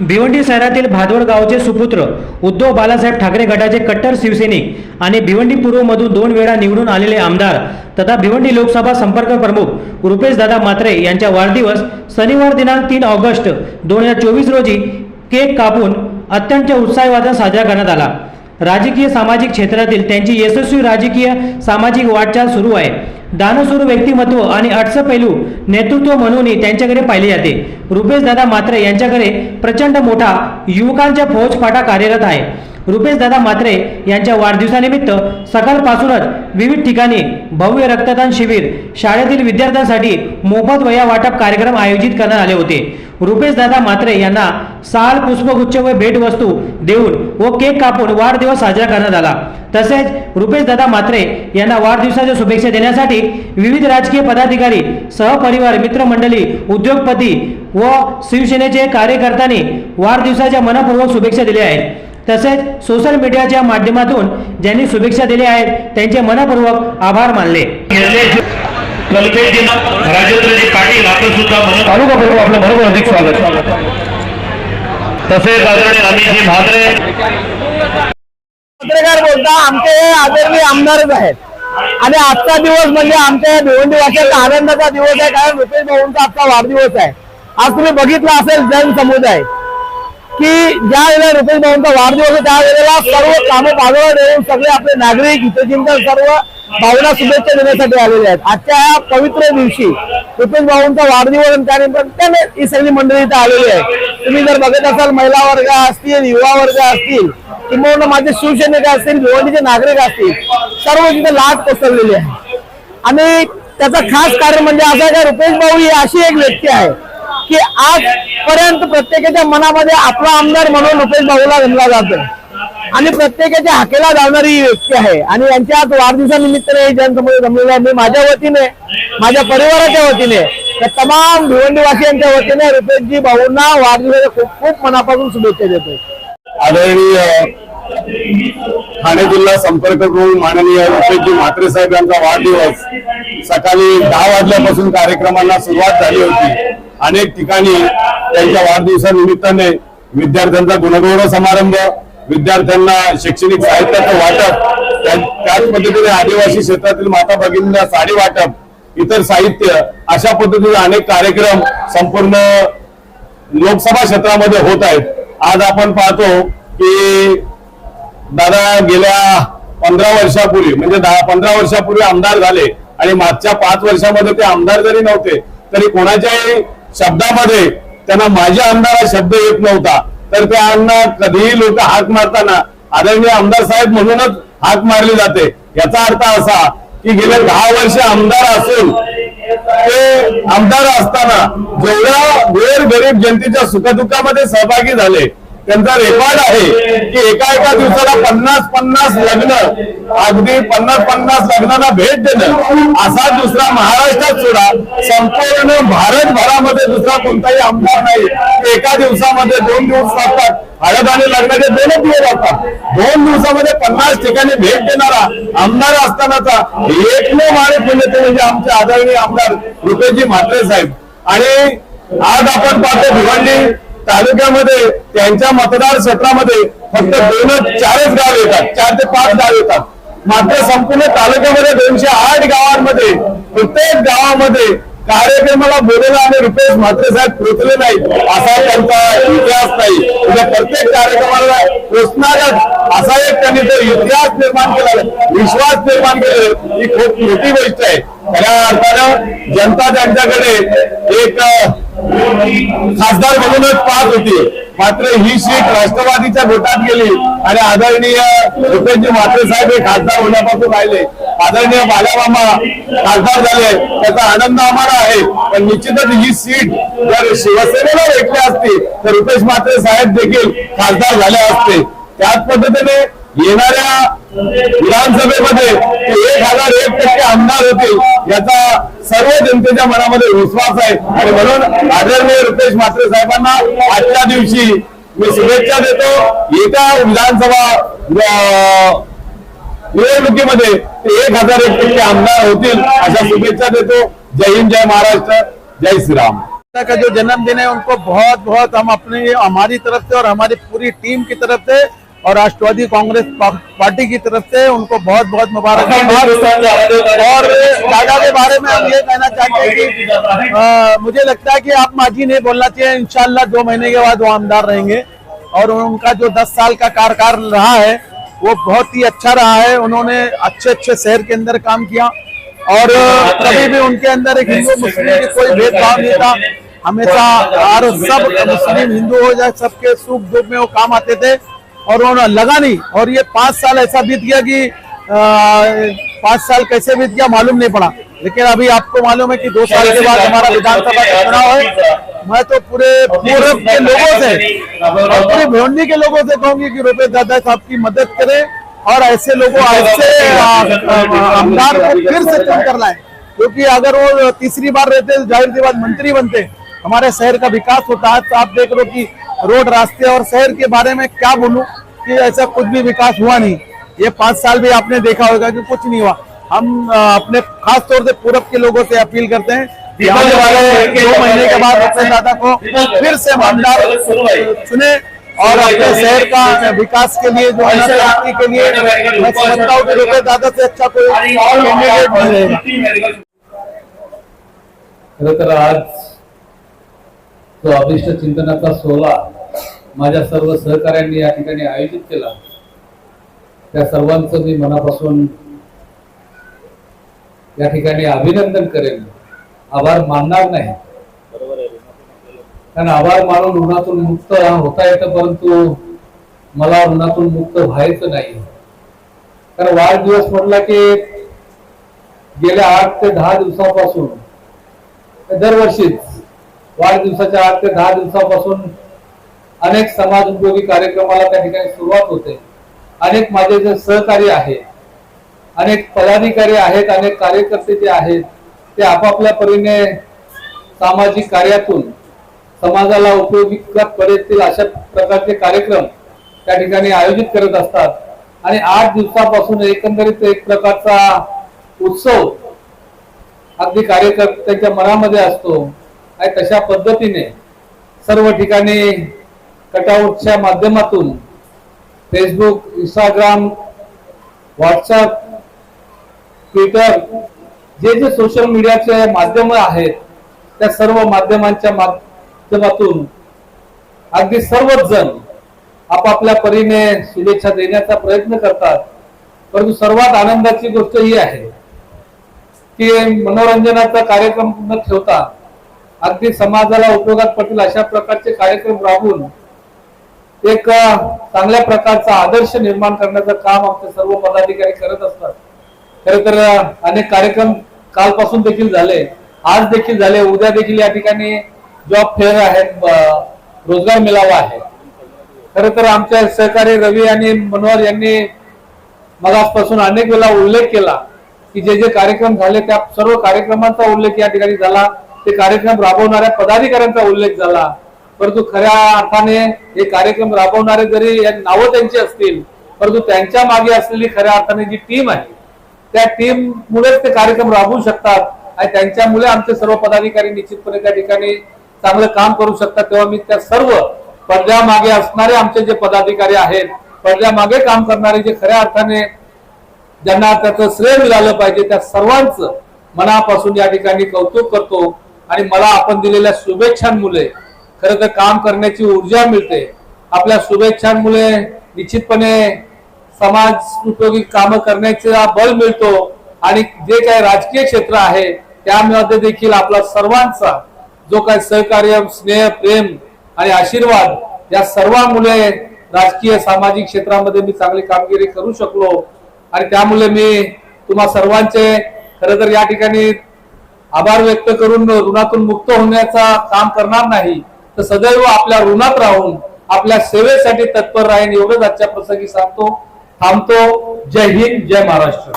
भिवंडी शहरातील भादवड गावचे सुपुत्र उद्धव बालासाहेब ठाकरे गटाचे कट्टर शिवसैनिक आणि भिवंडी पूर्वमधून दोन वेळा निवडून आलेले आमदार तथा भिवंडी लोकसभा संपर्क प्रमुख रुपेश दादा मात्रे यांच्या वाढदिवस शनिवार दिनांक तीन ऑगस्ट दोन हजार चोवीस रोजी केक कापून अत्यंत उत्साहात साजरा करण्यात आला. राजकीय सामाजिक क्षेत्रातील त्यांची यशस्वी राजकीय सामाजिक वाटचाल सुरू आहे. दानसूर व्यक्तिमत्व आणि अटस पैलू नेतृत्व म्हणूनही त्यांच्याकडे पाहिले जाते. रुपेश दादा मात्रे यांच्याकडे प्रचंड मोठा युवकांच्या फौजफाटा कार्यरत आहे. रुपेश दादा मात्रे यांच्या वाढदिवसानिमित्त सकाळपासूनच विविध ठिकाणी भव्य रक्तदान शिबिर शाळेतील विद्यार्थ्यांसाठी मोफत वया वाटप कार्यक्रम आयोजित करण्यात आले होते. रुपेश दादा मात्रे यांना साल पुष्पगुच्छ व भेटवस्तू देऊन व केक कापून वाढदिवस साजरा करण्यात आला. तसेच रुपेश दादा मात्रे यांना वाढदिवसाच्या शुभेच्छा देण्यासाठी विविध राजकीय पदाधिकारी सहपरिवार मित्रमंडळी उद्योगपती व शिवसेनेचे कार्यकर्त्यांनी वाढदिवसाच्या मनपूर्वक शुभेच्छा दिल्या आहेत. तसेच सोशल मीडियाच्या माध्यमातून ज्यांनी शुभेच्छा दिल्या आहेत त्यांचे मनपूर्वक आभार मानले. कल्पेशजी राजेंद्रजी पाटील आपण सुद्धा म्हणून तालुका प्रमुख आपलं बरोबर अधिक स्वागत. तसेच आदरणीय अमितजी म्हात्रे. पत्रकार बोलता आमचे आदरणीय आमदारच आहेत. आणि आजचा दिवस म्हणजे आमच्या या भिवंडी वासियांचा आनंदाचा दिवस आहे कारण रुपेश भाऊंचा आजचा वाढदिवस आहे. आज तुम्ही बघितलं असेल जन समुदाय. की ज्या वेळेला रुपेश भाऊंचा वाढदिवस आहे त्यावेळेला सर्व कामं बाजूला ठेवून सगळे आपले नागरिक हितचिंतन सर्व भावना शुभेच्छा देण्यासाठी आलेले आहेत. आजच्या या पवित्र दिवशी रुपेश भाऊंचा वाढदिवस आणि त्यानिमित्ताने ही सगळी मंडळी इथे आलेली आहे. तुम्ही जर बघत असाल महिला वर्ग असतील युवा वर्ग असतील किंवा माझे शिवसैनिक असतील भिवंडीचे नागरिक असतील सर्व तिथे लाट पसरलेली आहे. आणि त्याचं खास कारण म्हणजे असं आहे का रुपेश भाऊ ही अशी एक व्यक्ती आहे की आजपर्यंत प्रत्येकाच्या मनामध्ये आपला आमदार म्हणून रुपेश भाऊला गणला जातो. आणि प्रत्येकाच्या हाकेला जाणारी ही व्यक्ती आहे. आणि यांच्या आज वाढदिवसानिमित्ताने हे जमलेला आहे. मी माझ्या वतीने माझ्या परिवाराच्या वतीने त्या तमाम भिवंडीवासियांच्या वतीने रुपेशजी भाऊंना वाढदिवसाच्या खूप खूप मनापासून शुभेच्छा देतो आदरणीय ठाणे जिल्हा संपर्क प्रमुख माननीय रुपेशजी म्हात्रे साहेब यांचा वाढदिवस सकाळी दहा वाजल्यापासून कार्यक्रमाला सुरुवात झाली होती. अनेक ठिकाणी त्यांच्या वाढदिवसानिमित्ताने विद्यार्थ्यांचा गुणगौरव समारंभ विद्यार्थ्यांना शैक्षणिक साहित्याचं वाटप त्या- त्याच पद्धतीने आदिवासी क्षेत्रातील माता भगिनींना साडी वाटप इतर साहित्य अशा पद्धतीने अनेक कार्यक्रम संपूर्ण लोकसभा क्षेत्रामध्ये होत आहेत. आज आपण पाहतो की दादा गेल्या पंधरा वर्षापूर्वी म्हणजे दहा पंधरा वर्षापूर्वी आमदार झाले आणि मागच्या पाच वर्षामध्ये ते आमदार जरी नव्हते तरी कोणाच्याही शब्दामध्ये त्यांना माझे आमदार हा शब्द येत नव्हता. तर त्यांना कधीही लोक हाक मारताना आदरणीय आमदार साहेब म्हणूनच हाक मारली जाते. याचा अर्थ असा की गेले दहा वर्ष आमदार असून ते आमदार असताना जेवढ्या गोर गरीब जनतेच्या सुखदुःखामध्ये सहभागी झाले त्यांचा रेकॉर्ड आहे की एका एका दिवसाला पन्नास पन्नास लग्न अगदी पन्नास पन्नास लग्नांना भेट देणं असा दुसरा महाराष्ट्रात सोडा संपूर्ण भारतभरामध्ये दुसरा कोणताही आमदार नाही. एका दिवसामध्ये दोन दिवस लागतात. हळद आणि लग्नाचे दोनच दिवस लागतात. दोन दिवसामध्ये पन्नास ठिकाणी भेट देणारा आमदार असतानाचा एकमेव माणूस म्हणजे ते म्हणजे आमचे आदरणीय आमदार रुपेजी म्हात्रे साहेब. आणि आज आपण पाहतो भिवंडी तालुक्यामध्ये त्यांच्या मतदार क्षेत्रामध्ये फक्त दोनच चारच गाव येतात. चार ते पाच गाव येतात. मात्र संपूर्ण तालुक्यामध्ये दोनशे आठ गावांमध्ये प्रत्येक गावामध्ये कार्यक्रमाला बोलवलं आणि रुपेश म्हात्रे साहेब पोचले नाहीत असा त्यांचा इतिहास नाही. म्हणजे प्रत्येक कार्यक्रमाला पोचणारच असा एक त्यांनी जो इतिहास निर्माण केला विश्वास निर्माण केला ही खूप मोठी गोष्ट आहे. खऱ्या अर्थानं जनता त्यांच्याकडे एक खासदार म्हणूनच पाहत होती. मात्र ही सीट राष्ट्रवादीच्या गोटात गेली आणि आदरणीय रुपेशजी म्हात्रे साहेब हे खासदार होण्यापासून राहिले. आदरणीय बालाबामा खासदार झाले. त्याचा आनंद आम्हाला आहे. पण निश्चितच ही सीट जर शिवसेनेला भेटली असती तर रुपेश म्हात्रे साहेब देखील खासदार झाले असते. त्याच पद्धतीने येणाऱ्या विधानसभेमध्ये एक हजार एक टक्के आमदार होतील याचा सर्व जनतेच्या मनामध्ये विश्वास आहे. आणि म्हणून आदरणीय रुपेश म्हात्रे साहेबांना आजच्या दिवशी मी शुभेच्छा देतो. येत्या विधानसभा निवडणुकीमध्ये एक हजार एक टक्के आमदार होतील अशा शुभेच्छा देतो. जय हिंद जय महाराष्ट्र जय श्रीराम. का जो जन्मदिन है उनको बहुत बहुत हम अपनी हमारी तरफ से और हमारी पूरी टीम की तरफ से और राष्ट्रवादी कांग्रेस पार्टी की तरफ़ से उनको बहुत बहुत मुबारकबाद और दादा के बारे में हम ये कहना चाहते हैं कि अ, मुझे लगता है कि आप माजी नहीं बोलना चाहिए। इंशाल्लाह दो महीने के बाद वो आमदार रहेंगे। और उनका जो दस साल का कार्यकाल रहा है वो बहुत ही अच्छा रहा है। उन्होंने अच्छे अच्छे शहर के अंदर काम किया। और कभी भी उनके अंदर एक हिंदू मुस्लिम की कोई भेदभाव नहीं था। हमेशा हर सब मुस्लिम हिंदू हो जाए सबके सुख दुख में वो काम आते थे। और उन्होंने लगा नहीं। और ये पाँच साल ऐसा बीत गया कि पाँच साल कैसे बीत गया मालूम नहीं पड़ा। लेकिन अभी आपको मालूम है कि दो साल के बाद हमारा विधानसभा का चुनाव है। मैं तो पूरे पूर्व के लोगों से पूरे भिवंडी के लोगों से कहूँगी कि रुपए दादा साहब की मदद करें और ऐसे लोगों, ऐसे आमदार को फिर से चुन कर लाए। क्योंकि अगर वो तीसरी बार रहते तो ज़ाहिर सी बात मंत्री बनते। हमारे शहर का विकास होता है तो आप देख लो कि रोड रास्ते और शहर के बारे में क्या बोलूँ कि ऐसा कुछ भी विकास हुआ नहीं। ये पाँच साल भी आपने देखा होगा कि कुछ नहीं हुआ। हम अपने खास तौर से पूरब के लोगों से अपील करते हैं कि आने वाले दो महीने के बाद रुपए दादा को फिर से आमदार चुने और अपने शहर का विकास के लिए जो है के लिए मैं समझता हूँ कि दादा से अच्छा कोई कैंडिडेट नहीं रहेगा आज जो अभिष्ट चिंतनाचा सोहळा माझ्या सर्व सहकाऱ्यांनी या ठिकाणी आयोजित केला. त्या सर्वांचं मी मनापासून या ठिकाणी अभिनंदन करेन. आभार मानणार नाही. कारण आभार मानून ऋणातून मुक्त होता येतं परंतु मला ऋणातून मुक्त व्हायचं नाही. कारण वाढदिवस म्हटला की गेल्या आठ ते दहा दिवसापासून दरवर्षीच वाढदिवसाच्या आठ ते दहा दिवसापासून अनेक समाज उपयोगी कार्यक्रमाला त्या ठिकाणी सुरुवात होते. अनेक माझे जे सहकारी आहेत अनेक पदाधिकारी आहेत अनेक कार्यकर्ते जे आहेत ते आपापल्या परीने सामाजिक कार्यातून समाजाला उपयोगी पडतील अशा प्रकारचे कार्यक्रम त्या ठिकाणी आयोजित करत असतात. आणि आठ दिवसापासून एकंदरीत एक प्रकारचा उत्सव अगदी कार्यकर्त्यांच्या मनामध्ये असतो. आणि तशा पद्धतीने सर्व ठिकाणी कटआउटच्या माध्यमातून फेसबुक इंस्टाग्राम व्हॉट्सअप ट्विटर जे जे सोशल मीडियाचे माध्यम आहेत त्या सर्व माध्यमांच्या माध्यमातून अगदी सर्वच जण आपापल्या परीने शुभेच्छा देण्याचा प्रयत्न करतात. परंतु सर्वात आनंदाची गोष्ट ही आहे की मनोरंजनाचा कार्यक्रम न ठेवता अगदी समाजाला उपयोगात पडतील अशा प्रकारचे कार्यक्रम राबवून एक चांगल्या प्रकारचा आदर्श निर्माण करण्याचं काम आमचे सर्व पदाधिकारी करत असतात. खर तर अनेक कार्यक्रम कालपासून देखील झाले. आज देखील झाले. उद्या देखील या ठिकाणी जॉब फेअर आहेत. रोजगार मेळावा आहे. खर तर आमच्या सहकारी रवी आणि मनोहर यांनी मगासपासून अनेक वेळा उल्लेख केला की जे जे कार्यक्रम झाले त्या सर्व कार्यक्रमांचा उल्लेख या ठिकाणी झाला. ते कार्यक्रम राबवणाऱ्या पदाधिकाऱ्यांचा उल्लेख झाला. परंतु खऱ्या अर्थाने हे कार्यक्रम राबवणारे जरी नावं त्यांची असतील परंतु त्यांच्या मागे असलेली खऱ्या अर्थाने जी टीम आहे त्या टीम मुळेच ते कार्यक्रम राबवू शकतात आणि त्यांच्यामुळे आमचे सर्व पदाधिकारी निश्चितपणे त्या ठिकाणी चांगलं काम करू शकतात. तेव्हा मी त्या सर्व पडद्यामागे असणारे आमचे जे पदाधिकारी आहेत पडद्यामागे काम करणारे जे खऱ्या अर्थाने ज्यांना त्याचं श्रेय मिळालं पाहिजे त्या सर्वांचं मनापासून या ठिकाणी कौतुक करतो. आणि मला आपण दिलेल्या शुभेच्छांमुळे खरं तर काम करण्याची ऊर्जा मिळते. आपल्या शुभेच्छांमुळे निश्चितपणे समाज उपयोगी कामं करण्याचा बल मिळतो आणि जे काही राजकीय क्षेत्र आहे त्यामध्ये देखील आपला सर्वांचा जो काही सहकार्य स्नेह प्रेम आणि आशीर्वाद या सर्वांमुळे राजकीय सामाजिक क्षेत्रामध्ये मी चांगली कामगिरी करू शकलो. आणि त्यामुळे मी तुम्हा सर्वांचे खरं तर या ठिकाणी आभार व्यक्त करून ऋणातून मुक्त होण्याचा काम करणार नाही तर सदैव आपल्या ऋणात राहून आपल्या सेवेसाठी तत्पर राहीन एवढंच आजच्या प्रसंगी सांगतो. थांबतो. जय हिंद जय महाराष्ट्र.